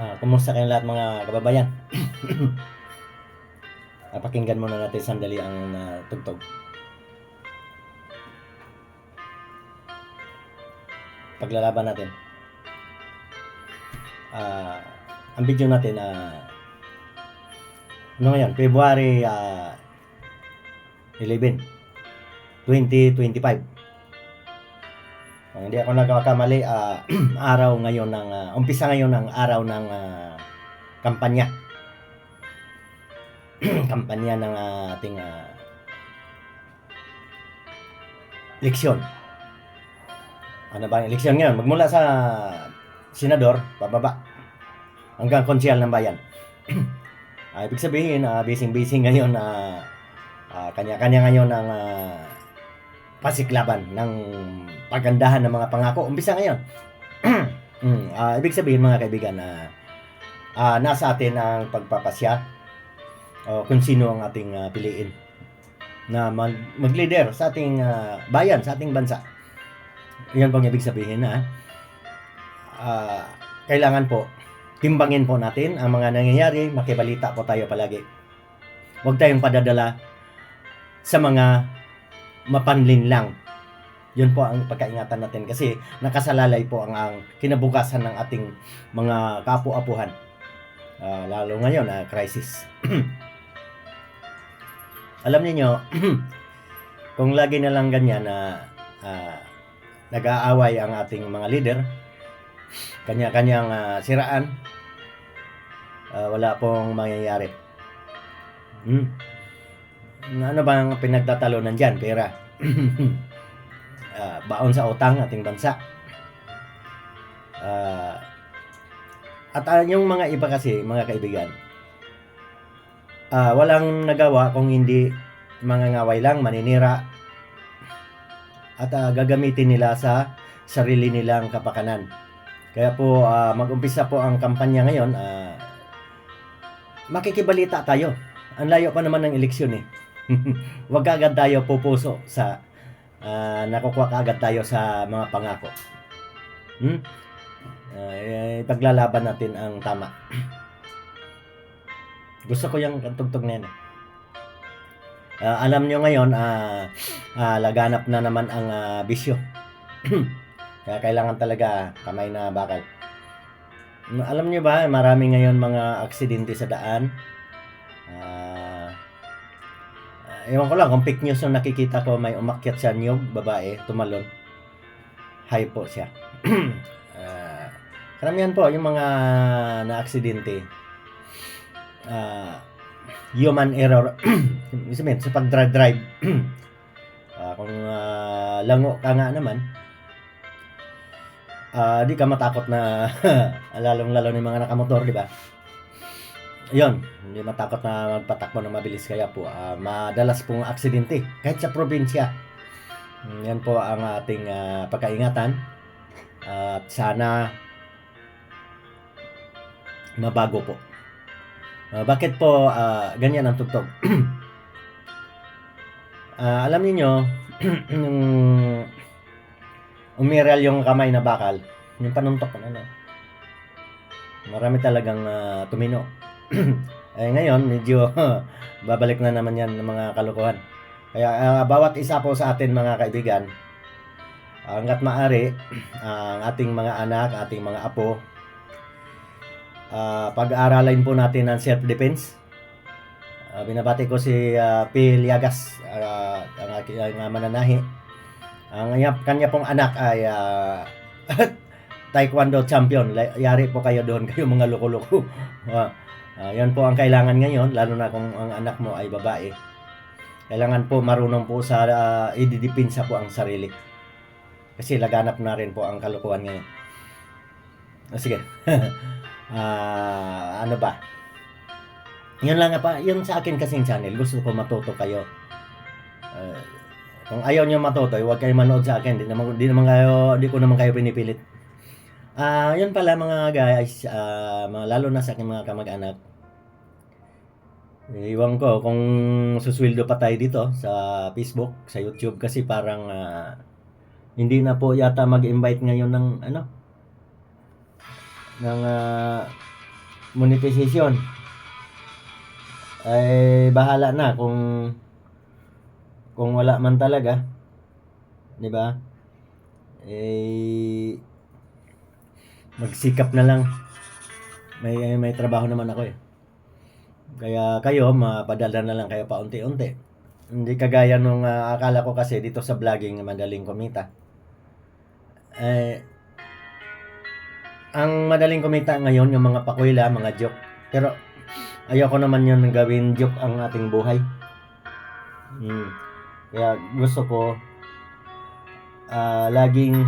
Ah, kumusta kayong lahat mga kababayan? Ah, Pakinggan muna natin sandali ang ah, tugtog. Paglalaban natin. Ah, ang video natin ah ano ngayon? February ah, 11 2025. Kung hindi ako nagkakamali, ah, araw ngayon ng ah, umpisa ngayon ng araw ng ah, kampanya. kampanya ng ah, ating ah, eleksyon. Ano ba ang eleksyon ngayon? Magmula sa senador, pababa, hanggang konsyal ng bayan. Ah, ibig sabihin, ah, busy-busy ngayon na ah, kanya-kanya ngayon ang ah, pasiklaban ng pagandahan ng mga pangako. Umpisa ngayon. mm, ah, ibig sabihin mga kaibigan na ah, nasa atin ang pagpapasya o kung sino ang ating ah, piliin na mag, mag-leader sa ating ah, bayan, sa ating bansa. Yan pong ibig sabihin na ah, kailangan po timbangin po natin ang mga nangyayari, makibalita po tayo palagi. Huwag tayong padadala sa mga mapanlin lang. Yun po ang pagkaingatan natin kasi nakasalalay po ang, ang kinabukasan ng ating mga kapu-apuhan. Ah, lalo ngayon, na crisis. Alam niyo kung lagi na lang ganyan na ah, nag-aaway ang ating mga leader, kanya-kanyang ah, siraan, ah, wala pong mangyayari. Hmm. Ano bang pinagtatalunan dyan? Pera. Ah, baon sa utang ating bansa. Ah, at ah, yung mga iba kasi, mga kaibigan, ah, walang nagawa kung hindi mga ngaway lang, maninira, at ah, gagamitin nila sa sarili nilang kapakanan. Kaya po, ah, mag-umpisa po ang kampanya ngayon, ah, makikibalita tayo. Ang layo pa naman ng eleksyon eh. Huwag agad tayo pupuso sa ah, nakukuha kaagad tayo sa mga pangako. Hmm? Ah, eh, paglalaban natin ang tama. Gusto ko yung tugtog na eh. Ah, alam nyo ngayon, ah, ah, laganap na naman ang ah, bisyo. Kaya kailangan talaga kamay na bakal. Mm, Alam nyo ba, marami ngayon mga aksidente sa daan. Ewan ko lang, kung fake news yung nakikita ko, may umakyat sa niyog, babae, tumalon. Hi po siya. Ah, karamihan po, yung mga na-aksidente, ah, human error. Sabihin, sa pag-drive, ah, kung ah, lango ka nga naman, ah, di ka matakot na lalong-lalo ng mga nakamotor, di ba? Yun, hindi matakot na magpatakbo ng mabilis kaya po ah, madalas pong aksidente kahit sa probinsya. Mm, Yan po ang ating ah, pagkaingatan at sana mabago po. Ah, bakit po ah, ganyan ang tugtog? Ah, alam niyo yung umiral yung kamay na bakal, yung panuntok na ano. Marami talagang ah, tumino. eh ngayon, medyo babalik na naman yan ng mga kalokohan. Kaya ah, bawat isa po sa atin mga kaibigan, hanggat maaari, ang ating mga anak, ating mga apo, ah, pag-aaralin po natin ang self-defense. Ah, binabati ko si ah, Phil Yagas, ah, ang aking mananahi. Ang kanya, pong anak ay ah, taekwondo champion. Yari po kayo doon, kayo mga loko-loko. ah, yan po ang kailangan ngayon, lalo na kung ang anak mo ay babae. Kailangan po marunong po sa uh, ididipinsa po ang sarili. Kasi laganap na rin po ang kalukuhan ngayon. Ah, sige. Ah, ano ba? Yun lang pa, yung sa akin kasing channel, gusto ko matuto kayo. Ah, kung ayaw niyo matuto, huwag kayo manood sa akin. Di naman, di naman kayo, di ko naman kayo pinipilit. Ah, yun pala mga guys, ah, lalo na sa aking mga kamag-anak. Iwan ko kung susweldo pa tayo dito sa Facebook, sa YouTube kasi parang ah, hindi na po yata mag-invite ngayon ng ano ng ah, monetization. Ay bahala na kung kung wala man talaga. 'Di ba? Eh magsikap na lang. May may trabaho naman ako eh. Kaya kayo mapadala na lang kayo paunti-unti. Hindi kagaya nung ah, akala ko kasi dito sa vlogging madaling kumita. Eh ang madaling kumita ngayon yung mga pakwila, mga joke. Pero ayoko naman yun gawin joke ang ating buhay. Hmm. Kaya gusto ko ah, laging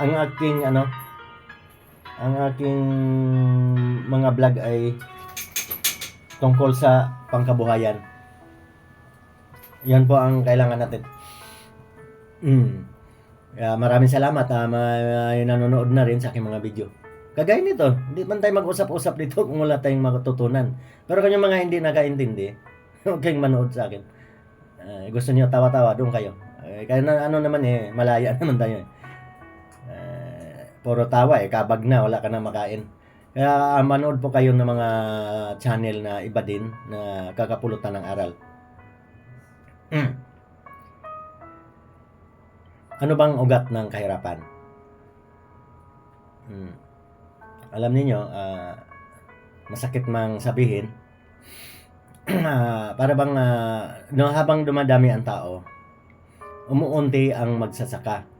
ang aking ano ang aking mga vlog ay tungkol sa pangkabuhayan. Yan po ang kailangan natin. Mm. Kaya maraming salamat ah, may nanonood na rin sa aking mga video. Kagaya nito, hindi man tayo mag-usap-usap dito kung wala tayong matutunan. Pero kung yung mga hindi nakaintindi, huwag kayong manood sa akin. Ah, gusto niyo tawa-tawa, doon kayo. Eh, kaya na, ano naman eh, malaya naman tayo eh. Puro tawa eh, kabag na, wala ka na makain. Kaya ah, manood po kayo ng mga channel na iba din na kakapulutan ng aral. Mm. Ano bang ugat ng kahirapan? Mm. Alam niyo, ah, masakit mang sabihin, ah, para bang ah, no, habang dumadami ang tao, umuunti ang magsasaka.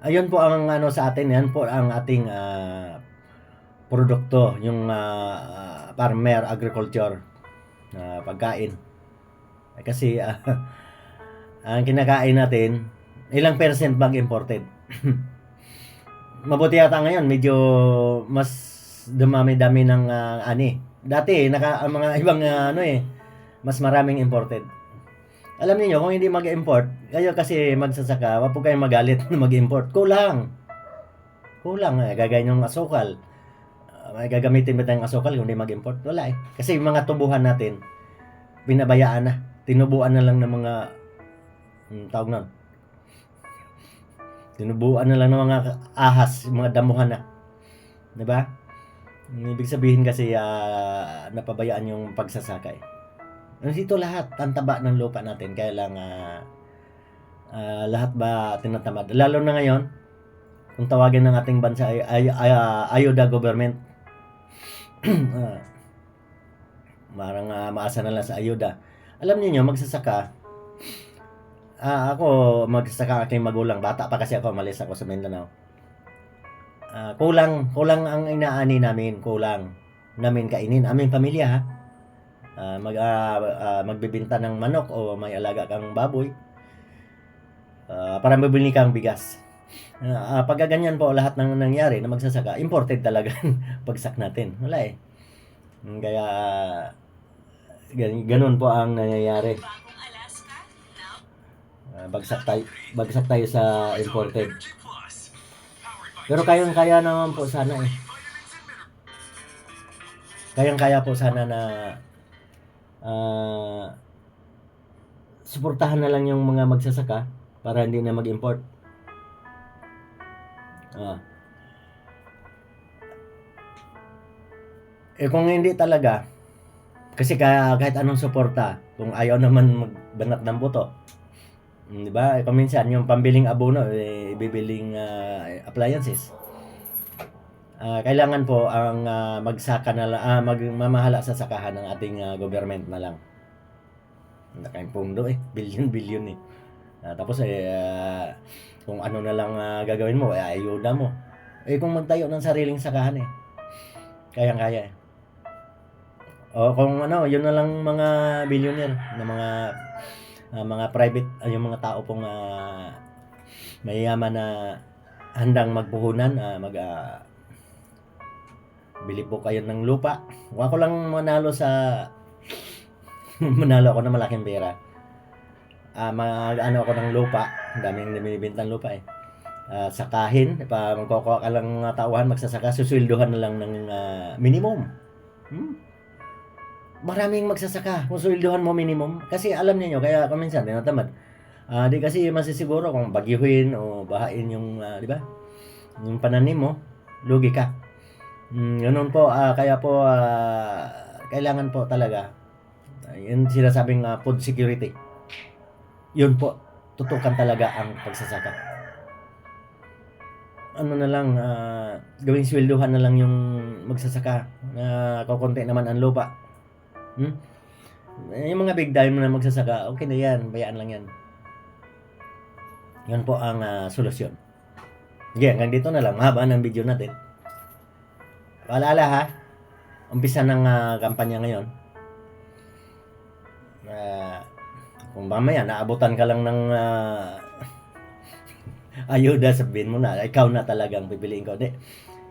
Ayun po ang ano sa atin, yan po ang ating ah, produkto, yung ah, farmer agriculture na pagkain. Eh, Kasi ah, ang kinakain natin, ilang percent bang imported? Mabuti yata ngayon, medyo mas dumami-dami ng ah, ani. Dati, naka, ang mga ibang ah, ano eh, mas maraming imported. Alam niyo kung hindi mag-import, kayo kasi magsasaka, wag po kayong magalit na mag-import. Kulang. Kulang. Eh. Gagaya yung asukal. May gagamitin ba tayong asukal kung hindi mag-import? Wala eh. Kasi yung mga tubuhan natin, pinabayaan na. Tinubuan na lang ng mga, hmm, tawag nun, tinubuan na lang ng mga ahas, mga damuhan na. 'Di ba? Ibig sabihin kasi ah, napabayaan yung pagsasaka eh. Nandito lahat, ang taba ng lupa natin, kaya lang ah, ah, lahat ba tinatamad? Lalo na ngayon, kung tawagin ng ating bansa ay, ay, ay ah, ayuda government. Ah, Marang ah, maasa na lang sa ayuda. Alam niyo magsasaka, Ah, ako magsasaka aking magulang. Bata pa kasi ako, malis ako sa Mindanao. Ah, kulang, kulang ang inaani namin, kulang namin kainin. Aming pamilya ha. Ah, mag ah, ah, magbebenta ng manok o may alaga kang baboy. Ah, para mabili kang bigas. Ah, pag ganyan po lahat ng nangyari na magsasaka, imported talaga pagsak natin. Wala eh. Kaya gan- ganun po ang nangyayari. Ah, bagsak tayo bagsak tayo sa imported. Pero kayang kaya naman po sana eh. Kayang kaya po sana na ah suportahan na lang yung mga magsasaka para hindi na mag-import. Ah. Eh kung hindi talaga, kasi kahit anong suporta, kung ayaw naman magbanat ng buto, Mm, Di ba? Eh, Kung minsan, yung pambiling abono, eh, bibiling ah, appliances. Ah, kailangan po ang ah, magsaka na ah, magmamahala sa sakahan ng ating ah, government na lang. Ang kayong pundo eh, billion-billion eh. Ah, tapos eh, ah, kung ano na lang ah, gagawin mo, eh, ayuda mo. Eh, kung magtayo ng sariling sakahan eh, kayang-kaya eh. O kung ano, yun na lang mga billionaire na mga ah, mga private ah, yung mga tao pong ah, mayayaman na handang magpuhunan ah, mag ah, bili po kayo ng lupa kung ako lang manalo sa manalo ako ng malaking pera ah mag ano ako ng lupa ang daming binibintang lupa eh Ah, sakahin pa magkukuha ka lang ng tauhan magsasaka susweldohan na lang ng ah, minimum hmm? maraming magsasaka kung mo minimum. Kasi alam niyo kaya kung minsan tinatamad. Ah, di kasi masisiguro kung bagyuhin o bahain yung, ah, di ba? Yung pananim mo, lugi ka. Mm, ganun po, ah, kaya po ah, kailangan po talaga ah, yun sinasabing ah, food security. Yun po, tutukan talaga ang pagsasaka. Ano na lang, ah, gawing swelduhan na lang yung magsasaka na kukunti naman ang lupa. Hmm? Eh, Yung mga big time na magsasaka, okay na yan, bayaan lang yan. Yan po ang ah, solusyon. Okay, hanggang dito na lang. Mahaba ng video natin. Paalala ha, umpisa ng ah, kampanya ngayon. Ah, kung mamaya naabutan ka lang ng ah, ayuda, sabihin mo na, ikaw na talagang pipiliin ko. Di,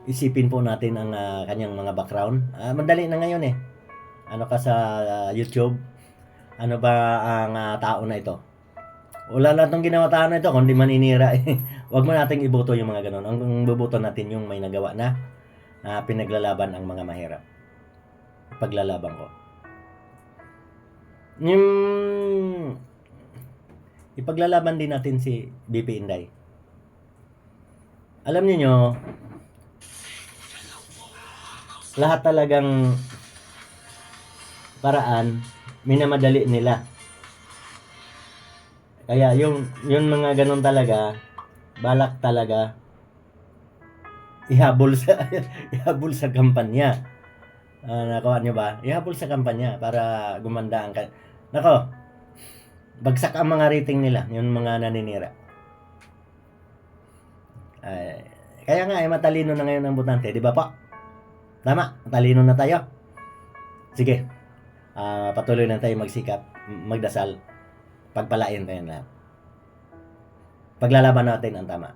isipin po natin ang ah, kanyang mga background. Ah, madali na ngayon eh. Ano ka sa ah, YouTube? Ano ba ang ah, tao na ito? Wala na itong ginawa tao na ito, kundi maninira. eh. Huwag mo nating iboto yung mga ganun. Ang, ang buboto natin yung may nagawa na na pinaglalaban ang mga mahirap. Paglalaban ko. Yung ipaglalaban din natin si BP Inday. Alam niyo lahat talagang paraan minamadali nila. Kaya yung yung mga ganun talaga balak talaga ihabol sa ihabol sa kampanya. Ah, nakuha niyo ba? Ihabol sa kampanya para gumanda ang ka- Nako. Bagsak ang mga rating nila, yung mga naninira. Ay, kaya nga, eh, matalino na ngayon ang botante, di ba po? Tama, matalino na tayo. Sige, ah, patuloy na tayo magsikap, magdasal, pagpalain tayo lahat. Paglalaban natin ang tama.